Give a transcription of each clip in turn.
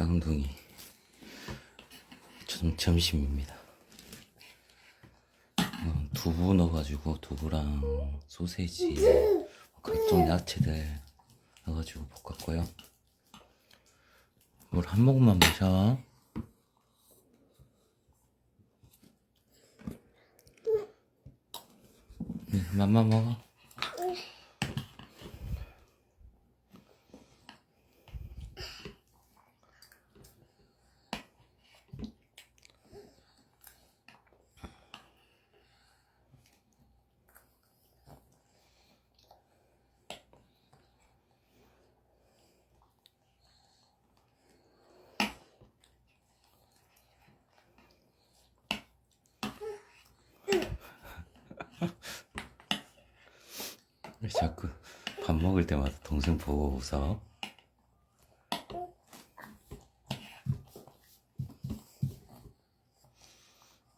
쌍둥이 점, 점심입니다. 어, 두부 넣어가지고 두부랑 소세지 각종 야채들 넣어가지고 볶았고요. 물 한 모금만 마셔. 네, 맘마 먹어. 왜 자꾸 밥 먹을 때마다 동생 보고 웃어?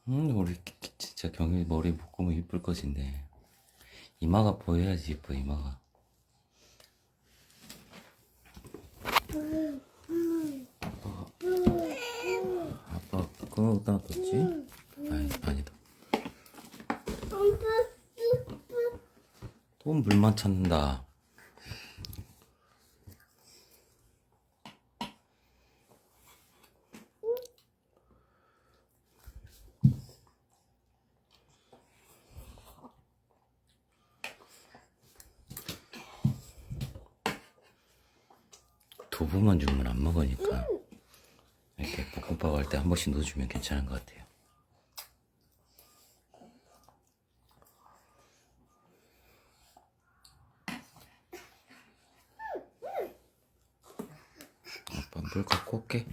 음, 우리 진짜 경이 머리 묶으면 이쁠 것인데 이마가 보여야지 이뻐 이마가. 아빠, 아빠 그거 어디다 뒀지? 아니 아니다. 또 물만 찾는다. 두부만 주면 안 먹으니까 이렇게 볶음밥 할 때 한 번씩 넣어주면 괜찮은 것 같아요. 아빠 물 갖고 올게.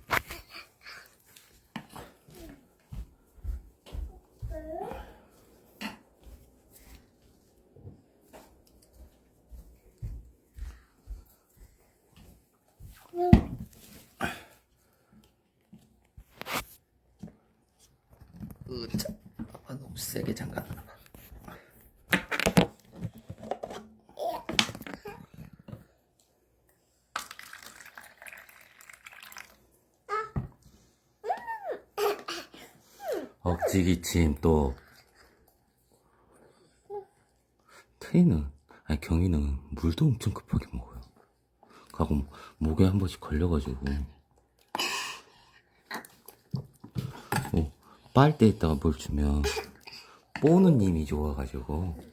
으짜, 아빠 너무 세게 봐. 억지 기침 또 테이는 아니 경이는 물도 엄청 급하게 먹어요. 가고 목에 한 번씩 걸려가지고 어, 빨대에다가 뭘 주면 뽀는 님이 좋아가지고.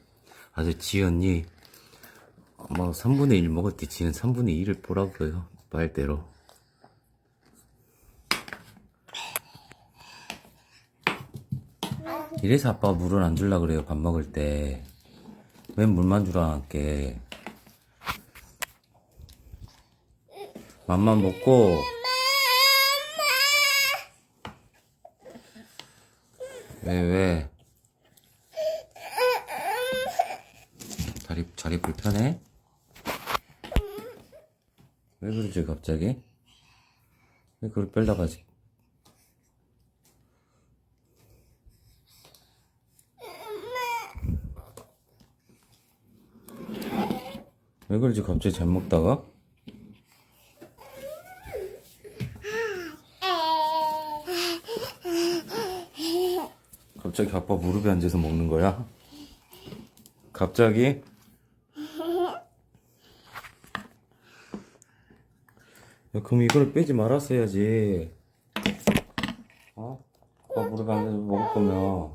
아주 지연이 뭐 3분의 1 먹을 때 지는 3분의 1을 보라고요 빨대로. 이래서 아빠가 물을 안 줄라 그래요 밥 먹을 때. 웬 물만 주라 할게. 맘만 먹고 왜 왜? 다리 자리 불편해? 왜 그러지 갑자기? 왜 그걸 빼려가지? 왜 그러지 갑자기 잘 먹다가? 갑자기 아빠 무릎에 앉아서 먹는 거야? 갑자기? 야, 그럼 이걸 빼지 말았어야지. 어? 아빠 무릎에 앉아서 먹을 거면.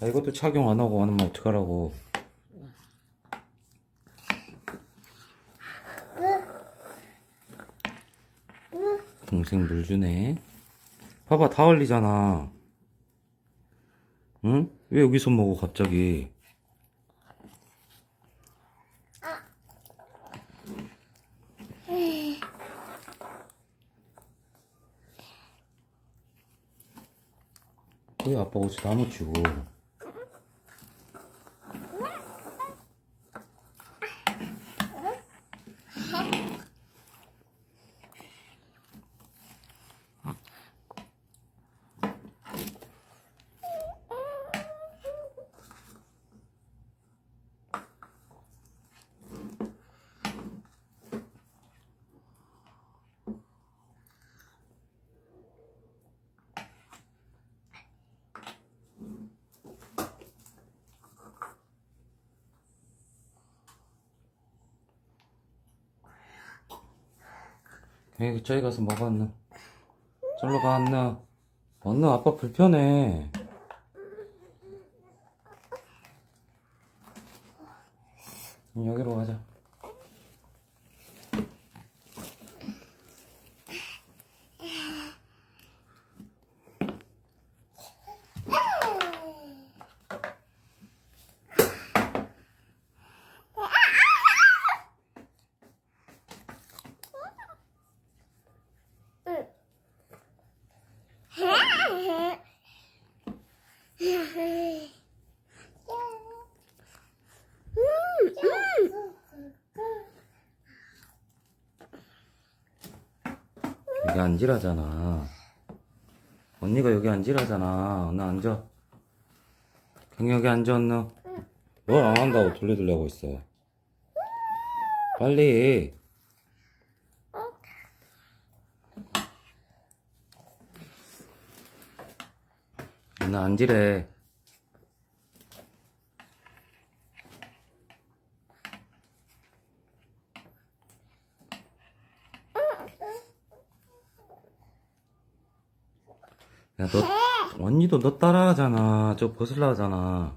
아, 이것도 착용 안 하고 하면 어떡하라고. 동생 물 주네. 봐봐, 다 흘리잖아. 응? 왜 여기서 먹어, 갑자기? 왜 아빠 옷이 다 묻히고. 여기 저기 가서 언니 절로 가 언니 언니 아빠 불편해. 여기로 가자 여기 앉으라잖아. 언니가 여기 앉으라잖아. 언니 앉아. 경이 여기 앉아 언니. 뭘안 한다고 돌려돌려 하고 있어. 빨리. 언니 앉으래 야, 너, 언니도 너 따라하잖아. 저 벗으려 하잖아.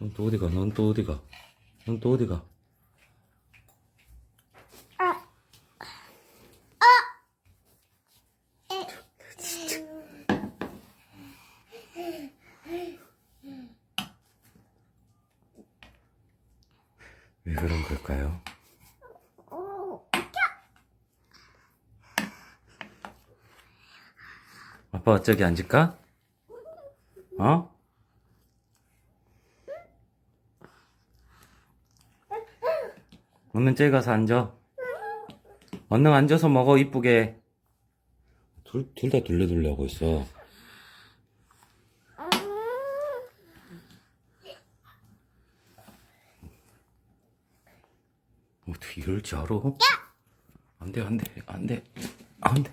넌 또 어디가? 넌 또 어디가? 넌 또 어디가? 왜 그런 걸까요? 아빠 저기 앉을까? 어? 얼른 저기 가서 앉아. 얼른 앉아서 먹어, 이쁘게. 둘, 둘 다 둘레둘레 하고 있어. 어떻게 이럴 줄 알아? 안 돼, 안 돼, 안 돼, 안 돼.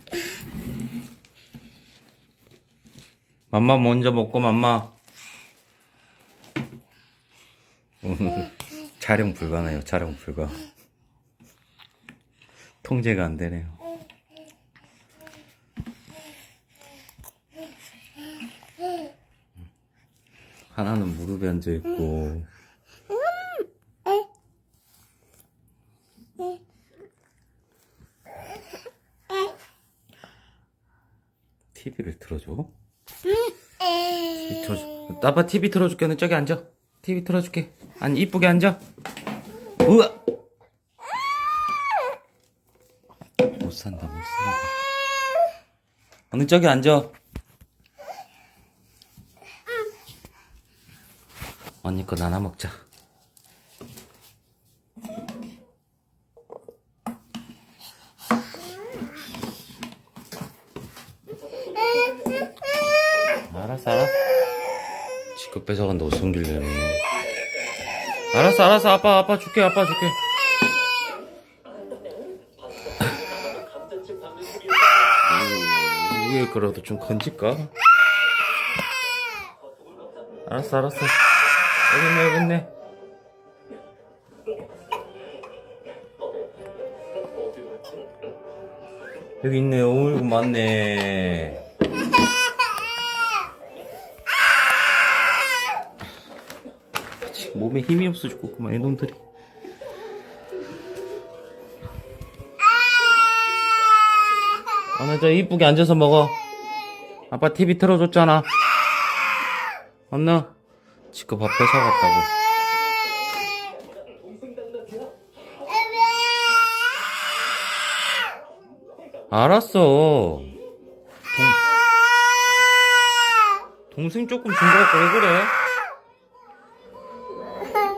맘마 먼저 먹고, 맘마. 촬영 불가네요, 촬영 불가. 통제가 안 되네요. 하나는 무릎에 앉아 있고, TV를 틀어줘. TV 틀어줘. 아빠 TV 틀어줄게. 너 저기 앉아. TV 틀어줄게. 아니 이쁘게 앉아. 우와. 못 산다 못 산다. 너는 저기 앉아. 언니 거 나눠 먹자. 알았어. 지껏 뺏어간다고 숨기려면. 알았어 알았어 아빠 아빠 줄게 아빠 줄게. 우, 위에 그래도 좀 건질까? 알았어 알았어. 여기 있네 여기 있네. 여기 있네. 어이구 맞네. 지금 몸에 힘이 없어 죽겠구만. 오늘 저 이쁘게 앉아서 먹어. 아빠 TV 틀어줬잖아. 엄나 지금 밥 뺏어갔다고. 알았어. 동, 동생 조금 준거 같고 왜 그래?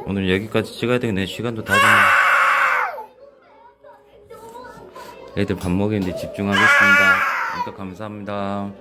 오늘 여기까지 찍어야 되겠네. 시간도 다 됐네. 애들 밥 먹이는데 집중하겠습니다. 감사합니다.